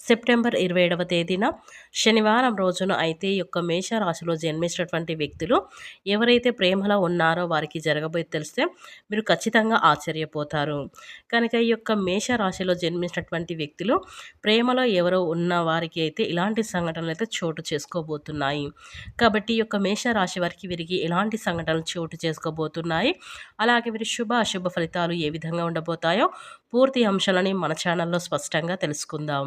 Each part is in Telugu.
సెప్టెంబర్ ఇరవై ఏడవ తేదీన శనివారం రోజున అయితే ఈ యొక్క మేషరాశిలో జన్మించినటువంటి వ్యక్తులు ఎవరైతే ప్రేమలో ఉన్నారో వారికి జరగబోయే తెలిస్తే మీరు ఖచ్చితంగా ఆశ్చర్యపోతారు. కనుక ఈ యొక్క మేషరాశిలో జన్మించినటువంటి వ్యక్తులు ప్రేమలో ఎవరో ఉన్న వారికి అయితే ఇలాంటి సంఘటనలు అయితే చోటు చేసుకోబోతున్నాయి. కాబట్టి ఈ యొక్క మేషరాశి వారికి వీరికి ఎలాంటి సంఘటనలు చోటు చేసుకోబోతున్నాయి. అలాగే వీరి శుభ అశుభ ఫలితాలు ఏ విధంగా ఉండబోతాయో పూర్తి అంశాలని మన ఛానల్లో స్పష్టంగా తెలుసుకుందాం.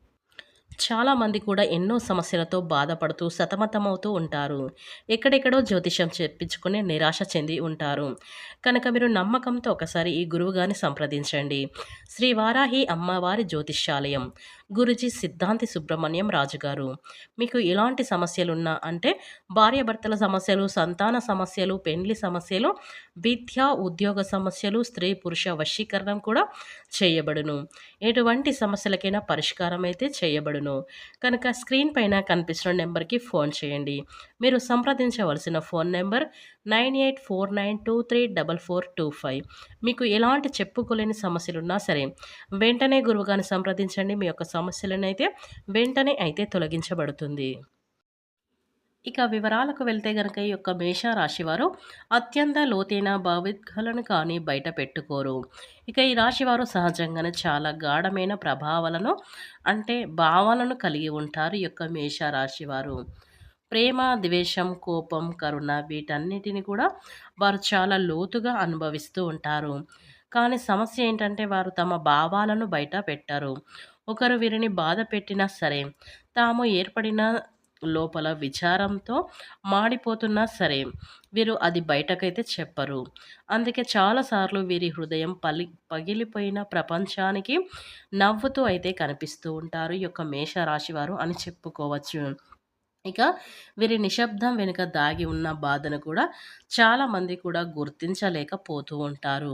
చాలామంది కూడా ఎన్నో సమస్యలతో బాధపడుతూ సతమతమవుతూ ఉంటారు. ఎక్కడెక్కడో జ్యోతిషం చెప్పించుకుని నిరాశ చెంది ఉంటారు. కనుక మీరు నమ్మకంతో ఒకసారి ఈ గురువుగారిని సంప్రదించండి. శ్రీ వారాహి అమ్మవారి జ్యోతిష్యాలయం. గురుజీ సిద్ధాంతి సుబ్రహ్మణ్యం రాజు గారు. మీకు ఎలాంటి సమస్యలున్నా అంటే భార్యాభర్తల సమస్యలు సంతాన సమస్యలు పెండ్లి సమస్యలు విద్య ఉద్యోగ సమస్యలు స్త్రీ పురుష వశీకరణం కూడా చేయబడును. ఎటువంటి సమస్యలకైనా పరిష్కారం అయితే చేయబడును. కనుక స్క్రీన్ పైన కనిపిస్తున్న నెంబర్కి ఫోన్ చేయండి. మీరు సంప్రదించవలసిన phone number nine eight four nine two three double four two five. మీకు ఎలాంటి చెప్పుకోలేని సమస్యలున్నా సరే వెంటనే గురువుగారిని సంప్రదించండి. మీ యొక్క సమస్యలను అయితే వెంటనే అయితే తొలగించబడుతుంది. ఇక వివరాలకు వెళ్తే గనక ఈ యొక్క మేషరాశివారు అత్యంత లోతైన భావికలను కానీ బయట పెట్టుకోరు. ఇక ఈ రాశి వారు సహజంగానే చాలా గాఢమైన ప్రభావాలను అంటే భావాలను కలిగి ఉంటారు ఈ యొక్క మేషరాశివారు ప్రేమ ద్వేషం కోపం కరుణ వీటన్నిటిని కూడా వారు చాలా లోతుగా అనుభవిస్తూ ఉంటారు. కానీ సమస్య ఏంటంటే వారు తమ భావాలను బయట పెట్టరు. ఒకరు వీరిని బాధ పెట్టినా సరే తాము ఏర్పడిన లోపల విచారంతో మాడిపోతున్నా సరే వీరు అది బయటకైతే చెప్పరు. అందుకే చాలాసార్లు వీరి హృదయం పలి పగిలిపోయిన ప్రపంచానికి నవ్వుతూ అయితే కనిపిస్తూ ఉంటారు ఈ యొక్క మేషరాశి వారు అని చెప్పుకోవచ్చు. ఇక వీరి నిశ్శబ్దం వెనుక దాగి ఉన్న బాధను కూడా చాలామంది కూడా గుర్తించలేకపోతూ ఉంటారు.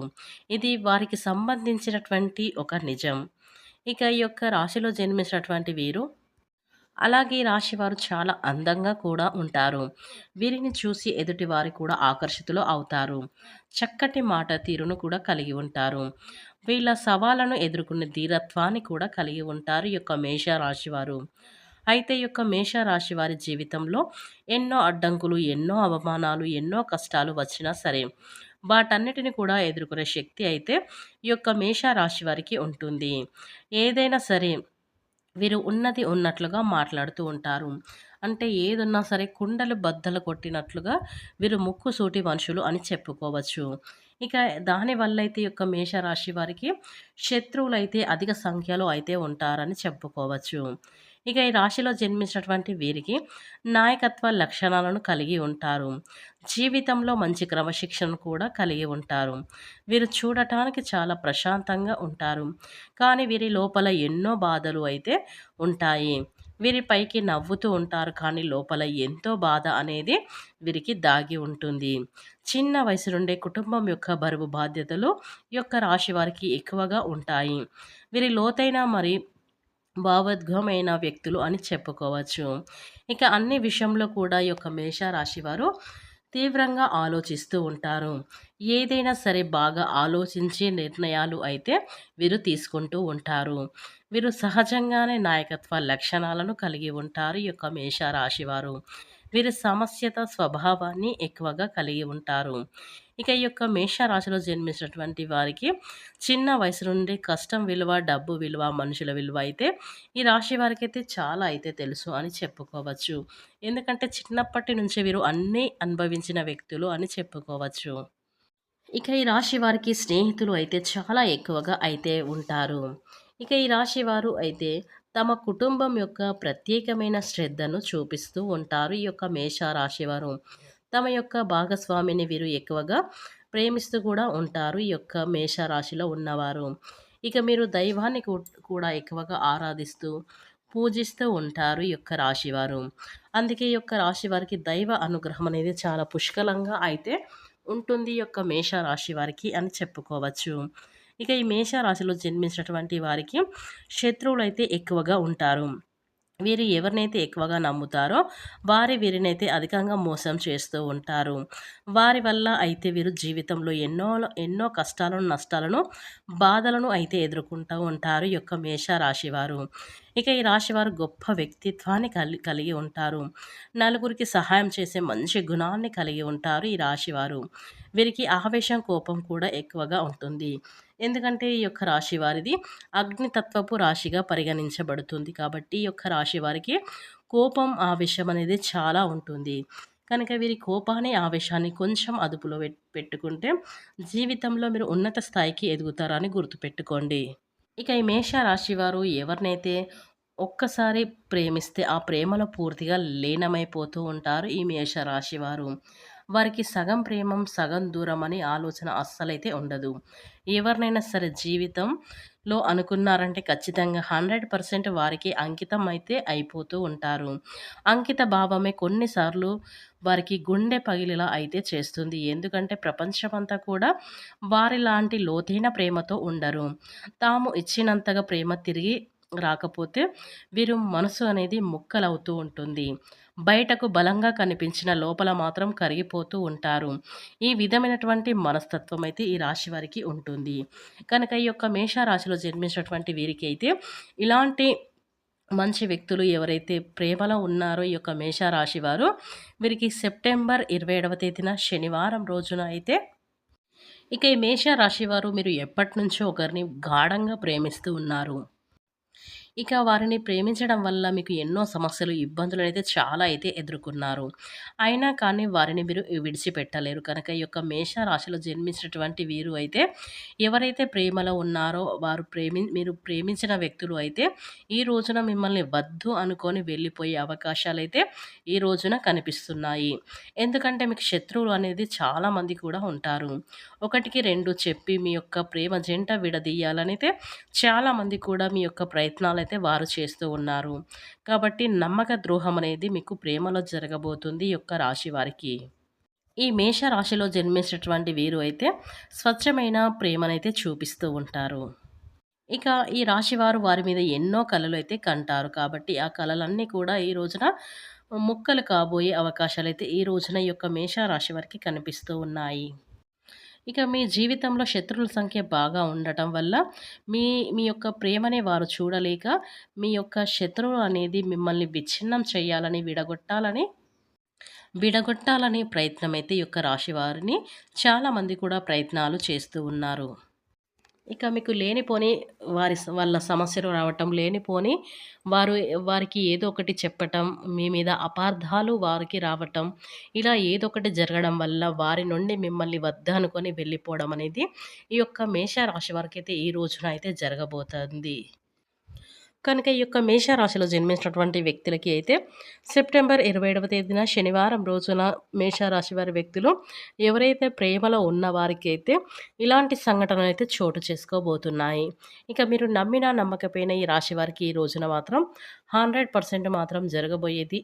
ఇది వారికి సంబంధించినటువంటి ఒక నిజం. ఇక ఈ యొక్క రాశిలో జన్మించినటువంటి వీరు అలాగే రాశి వారు చాలా అందంగా కూడా ఉంటారు. వీరిని చూసి ఎదుటి వారు కూడా ఆకర్షితులు అవుతారు. చక్కటి మాట తీరును కూడా కలిగి ఉంటారు. వీళ్ళ సవాలను ఎదుర్కొనే ధీరత్వాన్ని కూడా కలిగి ఉంటారు ఈ యొక్క మేష రాశి వారు. అయితే ఈ యొక్క మేషరాశి వారి జీవితంలో ఎన్నో అడ్డంకులు ఎన్నో అవమానాలు ఎన్నో కష్టాలు వచ్చినా సరే వాటన్నిటిని కూడా ఎదుర్కొనే శక్తి అయితే ఈ యొక్క మేషరాశి వారికి ఉంటుంది. ఏదైనా సరే వీరు ఉన్నది ఉన్నట్లుగా మాట్లాడుతూ ఉంటారు. అంటే ఏదున్నా సరే కుండలు బద్దలు కొట్టినట్లుగా వీరు ముక్కు సూటి మనుషులు అని చెప్పుకోవచ్చు. ఇక దానివల్ల అయితే యొక్క మేషరాశి వారికి శత్రువులు అయితే అధిక సంఖ్యలో అయితే ఉంటారని చెప్పుకోవచ్చు. ఇక ఈ రాశిలో జన్మించినటువంటి వీరికి నాయకత్వ లక్షణాలను కలిగి ఉంటారు. జీవితంలో మంచి క్రమశిక్షణను కూడా కలిగి ఉంటారు. వీరు చూడటానికి చాలా ప్రశాంతంగా ఉంటారు. కానీ వీరి లోపల ఎన్నో బాధలు అయితే ఉంటాయి. వీరి పైకి నవ్వుతూ ఉంటారు. కానీ లోపల ఎంతో బాధ అనేది వీరికి దాగి ఉంటుంది. చిన్న వయసు నుండే కుటుంబం యొక్క బరువు బాధ్యతలు యొక్క రాశి వారికి ఎక్కువగా ఉంటాయి. వీరి లోతైన మరి భావోద్గమైన వ్యక్తులు అని చెప్పుకోవచ్చు. ఇక అన్ని విషయంలో కూడా ఈ యొక్క మేషరాశి వారు తీవ్రంగా ఆలోచిస్తూ ఉంటారు. ఏదైనా సరే బాగా ఆలోచించే నిర్ణయాలు అయితే వీరు తీసుకుంటూ ఉంటారు. వీరు సహజంగానే నాయకత్వ లక్షణాలను కలిగి ఉంటారు ఈ యొక్క మేషరాశి వారు. వీరి సమస్యత స్వభావాన్ని ఎక్కువగా కలిగి ఉంటారు. ఇక ఈ యొక్క మేషరాశిలో జన్మించినటువంటి వారికి చిన్న వయసు నుండి కష్టం విలువ డబ్బు విలువ మనుషుల విలువ అయితే ఈ రాశి వారికి అయితే చాలా అయితే తెలుసు అని చెప్పుకోవచ్చు. ఎందుకంటే చిన్నప్పటి నుంచే వీరు అన్నీ అనుభవించిన వ్యక్తులు అని చెప్పుకోవచ్చు. ఇక ఈ రాశి వారికి స్నేహితులు అయితే చాలా ఎక్కువగా అయితే ఉంటారు. ఇక ఈ రాశి వారు అయితే తమ కుటుంబం యొక్క ప్రత్యేకమైన శ్రద్ధను చూపిస్తూ ఉంటారు ఈ యొక్క మేషరాశివారు తమ యొక్క భాగస్వామిని వీరు ఎక్కువగా ప్రేమిస్తూ కూడా ఉంటారు ఈ యొక్క మేషరాశిలో ఉన్నవారు. ఇక మీరు దైవాన్ని కూడా ఎక్కువగా ఆరాధిస్తూ పూజిస్తూ ఉంటారు ఈ యొక్క రాశివారు అందుకే ఈ యొక్క రాశి వారికి దైవ అనుగ్రహం అనేది చాలా పుష్కలంగా అయితే ఉంటుంది ఈ యొక్క మేష రాశి వారికి అని చెప్పుకోవచ్చు. ఇక ఈ మేష రాశిలో జన్మించినటువంటి వారికి శత్రువులు అయితే ఎక్కువగా ఉంటారు. వీరు ఎవరినైతే ఎక్కువగా నమ్ముతారో వారి వీరినైతే అధికంగా మోసం చేస్తూ ఉంటారు. వారి వల్ల అయితే వీరు జీవితంలో ఎన్నో ఎన్నో కష్టాలను నష్టాలను బాధలను అయితే ఎదుర్కొంటూ ఉంటారు ఈ యొక్క మేష రాశివారు ఇక ఈ రాశివారు గొప్ప వ్యక్తిత్వాన్ని కలి కలిగి ఉంటారు. నలుగురికి సహాయం చేసే మంచి గుణాన్ని కలిగి ఉంటారు ఈ రాశివారు వీరికి ఆవేశం కోపం కూడా ఎక్కువగా ఉంటుంది. ఎందుకంటే ఈ యొక్క రాశి వారిది అగ్నితత్వపు రాశిగా పరిగణించబడుతుంది. కాబట్టి ఈ యొక్క రాశి వారికి కోపం ఆవేశం అనేది చాలా ఉంటుంది. కనుక వీరి కోపాన్ని ఆవేశాన్ని కొంచెం అదుపులో పెట్టుకుంటే జీవితంలో మీరు ఉన్నత స్థాయికి ఎదుగుతారని గుర్తుపెట్టుకోండి. ఇక ఈ మేష రాశి వారు ఎవరినైతే ఒక్కసారి ప్రేమిస్తే ఆ ప్రేమలో పూర్తిగా లీనమైపోతూ ఉంటారు ఈ మేష రాశి వారు. వారికి సగం ప్రేమం సగం దూరం అనే ఆలోచన అస్సలైతే ఉండదు. ఎవరినైనా సరే జీవితంలో అనుకున్నారంటే ఖచ్చితంగా హండ్రెడ్ పర్సెంట్ వారికి అంకితం అయితే అయిపోతూ ఉంటారు. అంకిత భావమే కొన్నిసార్లు వారికి గుండె పగిలిలా అయితే చేస్తుంది. ఎందుకంటే ప్రపంచమంతా కూడా వారి లాంటి లోతైన ప్రేమతో ఉండరు. తాము ఇచ్చినంతగా ప్రేమ తిరిగి రాకపోతే వీరు మనసు అనేది ముక్కలవుతూ ఉంటుంది. బయటకు బలంగా కనిపించిన లోపల మాత్రం కరిగిపోతూ ఉంటారు. ఈ విధమైనటువంటి మనస్తత్వం అయితే ఈ రాశి వారికి ఉంటుంది. కనుక ఈ యొక్క మేషరాశిలో జన్మించినటువంటి వీరికి అయితే ఇలాంటి మంచి వ్యక్తులు ఎవరైతే ప్రేమలో ఉన్నారో ఈ యొక్క మేషరాశి వారు వీరికి సెప్టెంబర్ ఇరవై ఏడవ తేదీన శనివారం రోజున అయితే ఇక ఈ మేషరాశి వారు మీరు ఎప్పటి నుంచో ఒకరిని గాఢంగా ప్రేమిస్తూ ఉన్నారు. ఇక వారిని ప్రేమించడం వల్ల మీకు ఎన్నో సమస్యలు ఇబ్బందులు అయితే చాలా అయితే ఎదుర్కొన్నారు. అయినా కానీ వారిని మీరు విడిచిపెట్టలేరు. కనుక ఈ యొక్క మేష రాశిలో జన్మించినటువంటి వీరు అయితే ఎవరైతే ప్రేమలో ఉన్నారో వారు ప్రేమి మీరు ప్రేమించిన వ్యక్తులు అయితే ఈ రోజున మిమ్మల్ని వద్దు అనుకొని వెళ్ళిపోయే అవకాశాలు అయితే ఈ రోజున కనిపిస్తున్నాయి. ఎందుకంటే మీకు శత్రువులు అనేది చాలామంది కూడా ఉంటారు. ఒకటికి రెండు చెప్పి మీ యొక్క ప్రేమ జంట విడదీయాలనైతే చాలామంది కూడా మీ యొక్క ప్రయత్నాలు అయితే వారు చేస్తూ ఉన్నారు. కాబట్టి నమ్మక ద్రోహం అనేది మీకు ప్రేమలో జరగబోతుంది యొక్క రాశి వారికి. ఈ మేష రాశిలో జన్మించినటువంటి వీరు అయితే స్వచ్ఛమైన ప్రేమనైతే చూపిస్తూ ఉంటారు. ఇక ఈ రాశివారు వారి మీద ఎన్నో కళలు అయితే కంటారు. కాబట్టి ఆ కళలన్నీ కూడా ఈ రోజున ముక్కలు కాబోయే అవకాశాలు అయితే ఈ రోజున ఈ యొక్క మేష రాశి వారికి కనిపిస్తూ ఉన్నాయి. ఇక మీ జీవితంలో శత్రువుల సంఖ్య బాగా ఉండటం వల్ల మీ మీ యొక్క ప్రేమని వారు చూడలేక మీ యొక్క శత్రువు అనేది మిమ్మల్ని విచ్ఛిన్నం చేయాలని విడగొట్టాలని విడగొట్టాలనే ప్రయత్నం అయితే ఈ యొక్క రాశి వారిని చాలామంది కూడా ప్రయత్నాలు చేస్తూ ఉన్నారు. ఇక మీకు లేనిపోని వారి వాళ్ళ సమస్యలు రావటం లేనిపోని వారు వారికి ఏదో ఒకటి చెప్పటం మీ మీద అపార్థాలు వారికి రావటం ఇలా ఏదో ఒకటి జరగడం వల్ల వారి నుండి మిమ్మల్ని వద్ద అనుకొని వెళ్ళిపోవడం అనేది ఈ యొక్క మేష రాశి వారికి అయితే ఈ రోజున అయితే జరగబోతుంది. కనుక ఈ యొక్క మేషరాశిలో జన్మించినటువంటి వ్యక్తులకి అయితే సెప్టెంబర్ ఇరవై ఏడవ తేదీన శనివారం రోజున మేషరాశి వారి వ్యక్తులు ఎవరైతే ప్రేమలో ఉన్న వారికి అయితే ఇలాంటి సంఘటనలు అయితే చోటు చేసుకోబోతున్నాయి. ఇక మీరు నమ్మినా నమ్మకపోయినా ఈ రాశి వారికి ఈ రోజున మాత్రం హండ్రెడ్ పర్సెంట్ మాత్రం జరగబోయేది ఇది.